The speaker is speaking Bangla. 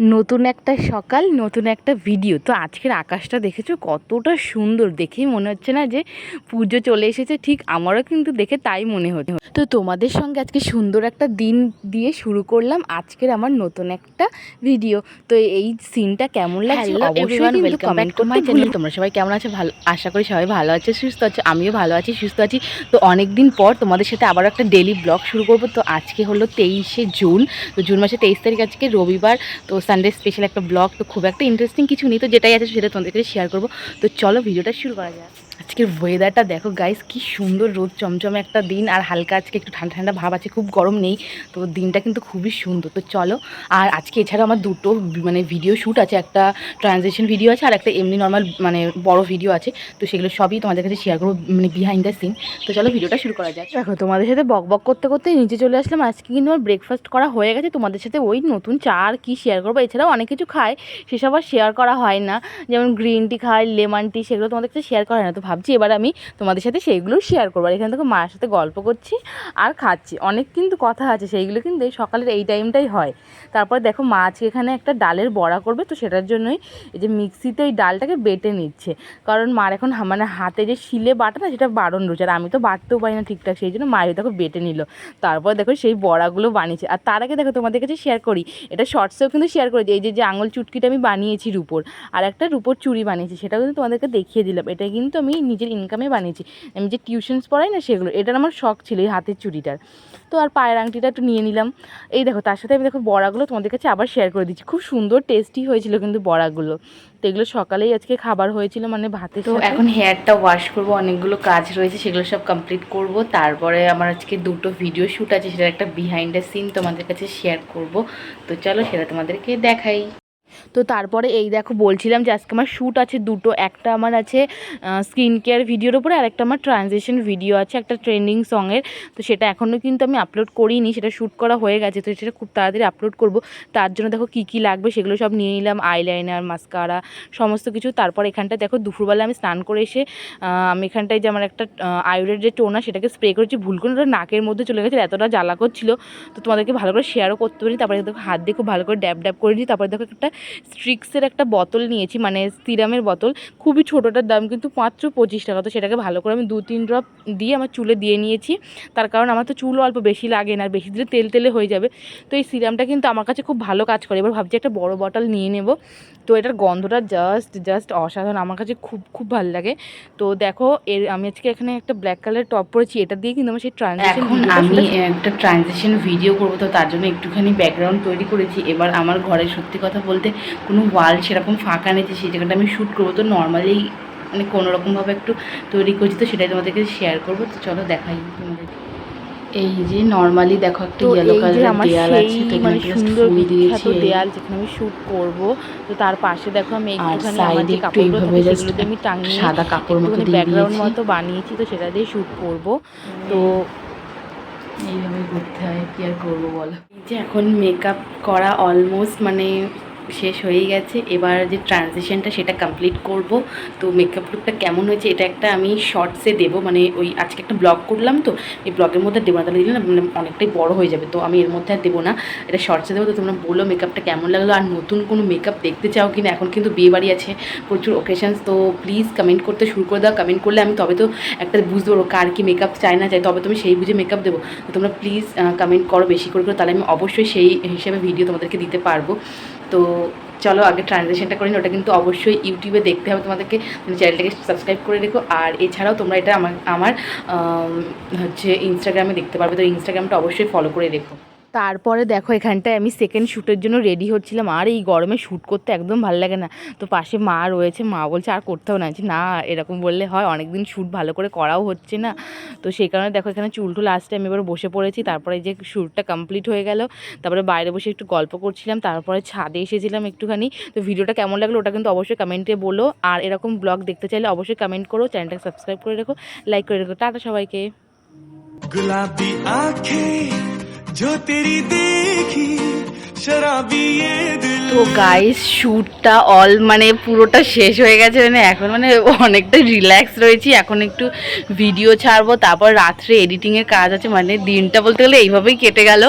নতুন একটা সকাল নতুন একটা ভিডিও তো আজকের আকাশটা দেখেছ? কতটা সুন্দর। দেখেই মনে হচ্ছে না যে পুজো চলে এসেছে। ঠিক আমারও কিন্তু দেখে তাই মনে হচ্ছে। তো তোমাদের সঙ্গে আজকে সুন্দর একটা দিন দিয়ে শুরু করলাম আজকের আমার নতুন একটা ভিডিও তো এই সিনটা কেমন লাগছে অবশ্যই কিন্তু কমেন্ট করতে তোমরা সবাই কেমন আছো? ভালো আশা করি সবাই ভালো আছে সুস্থ আছে আমিও ভালো আছি সুস্থ আছি। তো অনেক দিন পর তোমাদের সাথে আবার একটা ডেলি ব্লগ শুরু করব। তো আজকে হলো তেইশে জুন। তো জুন মাসে তেইশ তারিখ আজকে রবিবার। তো সানডে স্পেশাল একটা ব্লগ তো খুব একটা ইন্টারেস্টিং কিছু নেই, তো যেটাই আছে সেটা তোমাদের শেয়ার করব। তো চলো ভিডিওটা শুরু করা যাক। আজকের ওয়েদারটা দেখো গাইস কি সুন্দর রোদ, চমচমে একটা দিন, আর হালকা আজকে একটু ঠান্ডা ঠান্ডা ভাব আছে, খুব গরম নেই, তো দিনটা কিন্তু খুবই সুন্দর। তো চলো, আর আজকে এছাড়া আমার দুটো মানে ভিডিও শ্যুট আছে, একটা ট্রানজেকশন ভিডিও আছে, আর একটা এমনি নর্মাল মানে বড় ভিডিও আছে, তো সেগুলো সবই তোমাদের কাছে শেয়ার করব মানে বিহাইন্ড দ্য সিন তো চলো ভিডিওটা শুরু করা যাক। দেখো, তোমাদের সাথে বক বক করতে করতে নিচে চলে আসলাম, আজকে কিন্তু আমার ব্রেকফাস্ট করা হয়ে গেছে, তোমাদের সাথে ওই নতুন চা আর কী শেয়ার করব, এছাড়াও অনেক কিছু খায় সেসব আর শেয়ার করা হয় না, যেমন গ্রিন টি খাই লেমন টি সেগুলো তোমাদের কাছে শেয়ার করা হয় না, তো ভাবছি এবার আমি তোমাদের সাথে সেইগুলো শেয়ার করব। আর এখানে থেকে মায়ের সাথে গল্প করছি আর খাচ্ছি। অনেক কিন্তু কথা আছে, সেইগুলো কিন্তু এই সকালের এই টাইমটাই হয়। তারপর দেখো মা আজকে এখানে একটা ডালের বড়া করবে, তো সেটার জন্যই এই যে মিক্সিতে ওই ডালটাকে বেটে নিচ্ছে। কারণ মার এখন মানে হাতে যে শিলে বাটা না, সেটা বারণ রয়েছে। আর আমি তো বাটতেও পারি না ঠিকঠাক, সেই জন্য মায়ের দেখো বেটে নিল। তারপর দেখো সেই বড়াগুলো বানিয়েছে। আর তার আগে দেখো তোমাদের কাছে শেয়ার করি। এটা শর্টসেও কিন্তু শেয়ার করেছি। এই যে যে আঙুল চুটকিটা আমি বানিয়েছি রুপোর, আর একটা রুপোর চুড়ি বানিয়েছি, সেটাও কিন্তু তোমাদেরকে দেখিয়ে দিলাম। এটা কিন্তু আমি নিজের ইনকামে বানিয়েছি। আমি যে টিউশনস পড়াই না সেগুলো এটার আমার শখ ছিল এই হাতের চুড়িটার। তো আর পায়ের আংটিটা একটু নিয়ে নিলাম। এই দেখো তার সাথে আমি দেখো বড়াগুলো তোমাদের কাছে আবার শেয়ার করে দিচ্ছি। খুব সুন্দর টেস্টি হয়েছিল কিন্তু বড়াগুলো। তো এগুলো সকালেই আজকে খাবার হয়েছিল মানে ভাতে তো এখন হেয়ারটা ওয়াশ করব অনেকগুলো কাজ রয়েছে সেগুলো সব কমপ্লিট করব। তারপরে আমার আজকে দুটো ভিডিও শ্যুট আছে সেটার একটা বিহাইন্ড দ্য সিন তোমাদের কাছে শেয়ার করব। তো চলো সেটা তোমাদেরকে দেখাই। তো তারপরে এই দেখো বলছিলাম যে আজকে আমার শ্যুট আছে দুটো, একটা আমার আছে স্কিন কেয়ার ভিডিওর উপরে আর একটা আমার ট্রানজেকশন ভিডিও আছে, একটা ট্রেন্ডিং সঙের তো সেটা এখনও কিন্তু আমি আপলোড করিনি, সেটা শ্যুট করা হয়ে গেছে, তো সেটা খুব তাড়াতাড়ি আপলোড করব। তার জন্য দেখো কী কী লাগবে সেগুলো সব নিয়ে নিলাম আইলাইনার মাস্কারা সমস্ত কিছু। তারপর এখানটায় দেখো দুপুরবেলা আমি স্নান করে এসে আমি এখানটায় যে আমার একটা আয়ুরের যে টোনা সেটাকে স্প্রে করেছি, ভুল করে ওটা নাকের মধ্যে চলে গেছে এতটা জ্বালা করছিল। তো তোমাদেরকে ভালো করে শেয়ারও করতে পারি। তারপরে দেখো হাত দিয়ে খুব ভালো করে ড্যাব ড্যাব করে দিই তারপরে দেখো একটা স্ট্রিক্সের একটা বোতল নিয়েছি মানে সিরামের বোতল। খুবই ছোটোটার দাম কিন্তু মাত্র পঁচিশ টাকা তো সেটাকে ভালো করে আমি দু তিন ড্রপ দিয়ে আমার চুলে দিয়ে নিয়েছি। তার কারণ আমার তো চুল অল্প বেশি লাগে না আর বেশি দিলে তেল তেলে হয়ে যাবে। তো এই সিরামটা কিন্তু আমার কাছে খুব ভালো কাজ করে। এবার ভাবছি একটা বড় বটল নিয়ে নেব। তো এটার গন্ধটা জাস্ট জাস্ট অসাধারণ। আমার কাছে খুব খুব ভালো লাগে। তো দেখো এর আমি আজকে এখানে একটা ব্ল্যাক কালার টপ পরেছি। এটা দিয়ে কিন্তু আমার সেই ট্রানজেকশন আমি একটা ট্রানজেকশন ভিডিও করব। তো তার জন্য একটুখানি ব্যাকগ্রাউন্ড তৈরি করেছি। এবার আমার ঘরে সত্যি কথা বলতে কোনো ওয়াল সেরকম ফাঁকা নেই যে সেই জায়গাটা আমি শ্যুট করব। তো নর্মালি মানে কোনোরকমভাবে একটু তৈরি করছি তো সেটাই তোমাদেরকে শেয়ার করব। তো চলো দেখাই তোমাদের। এই যে নর্মালি দেখো একটা ইয়েলো কালারের দেয়াল আছে তো মানে এখানে সুন্দর ফুল দিয়েছি। দেয়াল যেখানে আমি শ্যুট করব তো তার পাশে দেখো আমি একটুখানি আমার যে কাপড়গুলো থাকে just সেগুলো আমি টাঙিয়ে সাদা কাপড় মতো দিয়ে ব্যাকগ্রাউন্ড মতো বানিয়েছি তো সেটা দিয়ে শ্যুট করব। তো এইভাবে ঘুরতে হয় কি আর করব বলো? এই যে এখন মেকআপ করা অলমোস্ট মানে শেষ হয়ে গেছে। এবার যে ট্রানজিশনটা সেটা কমপ্লিট করব। তো মেকআপ লুকটা কেমন হয়েছে এটা একটা আমি শর্টসে দেবো। মানে ওই আজকে একটা ব্লগ করলাম তো, এই ব্লগের মধ্যে দেবো না। তাহলে দিলে না মানে অনেকটাই বড় হয়ে যাবে। তো আমি এর মধ্যে আর দেবো না। এটা শর্টসে দেবো তো তোমরা বলো মেকআপটা কেমন লাগল। আর নতুন কোনো মেকআপ দেখতে চাও কিনা? এখন কিন্তু বিয়ে বাড়ি আছে, প্রচুর ওকেশনস তো প্লিজ কমেন্ট করতে শুরু করে দাও। কমেন্ট করলে আমি তবে তো একটা বুঝতে পারব কার কি মেকআপ চাই না চাই তবে তুমি সেই বুঝে মেকআপ দেবো। তো তোমরা প্লিজ কমেন্ট করো বেশি করে করে। তাহলে আমি অবশ্যই সেই হিসেবে ভিডিও তোমাদেরকে দিতে পারব। তো চলো আগে ট্রানজেকশনটা করে ওটা কিন্তু অবশ্যই ইউটিউবে দেখতে হবে তোমাদেরকে। চ্যানেলটাকে সাবস্ক্রাইব করে রেখো। আর এছাড়াও তোমরা এটা আমার আমার হচ্ছে ইনস্টাগ্রামে দেখতে পারবে। তো ইনস্টাগ্রামটা অবশ্যই ফলো করে রেখো। তারপরে দেখো এখানটায় আমি সেকেন্ড শ্যুটের জন্য রেডি হচ্ছিলাম আর এই গরমে শ্যুট করতে একদম ভালো লাগে না তো পাশে মা রয়েছে মা বলছে আর করতেও না যে না এরকম বললে হয় অনেক দিন শ্যুট ভালো করে করাও হচ্ছে না তো সেই কারণে দেখো এখানে চুল টুল আসতে আমি এবার বসে পড়েছি তারপরে এই যে শ্যুটটা কমপ্লিট হয়ে গেল তারপরে বাইরে বসে একটু গল্প করছিলাম তারপরে ছাদে এসেছিলাম একটুখানি তো ভিডিওটা কেমন লাগলো ওটা কিন্তু অবশ্যই কমেন্টে বলো আর এরকম ব্লগ দেখতে চাইলে অবশ্যই কমেন্ট করো চ্যানেলটাকে সাবস্ক্রাইব করে রেখো লাইক করে রেখো টাটা সবাইকে गुलाबी आंखें जो तेरी देखी शराबी ये दिल তো গাইস শ্যুটটা অল মানে পুরোটা শেষ হয়ে গেছে মানে এখন মানে অনেকটা রিল্যাক্স রয়েছি এখন একটু ভিডিও ছাড়বো তারপর রাত্রে এডিটিংয়ের কাজ আছে মানে দিনটা বলতে গেলে এইভাবেই কেটে গেল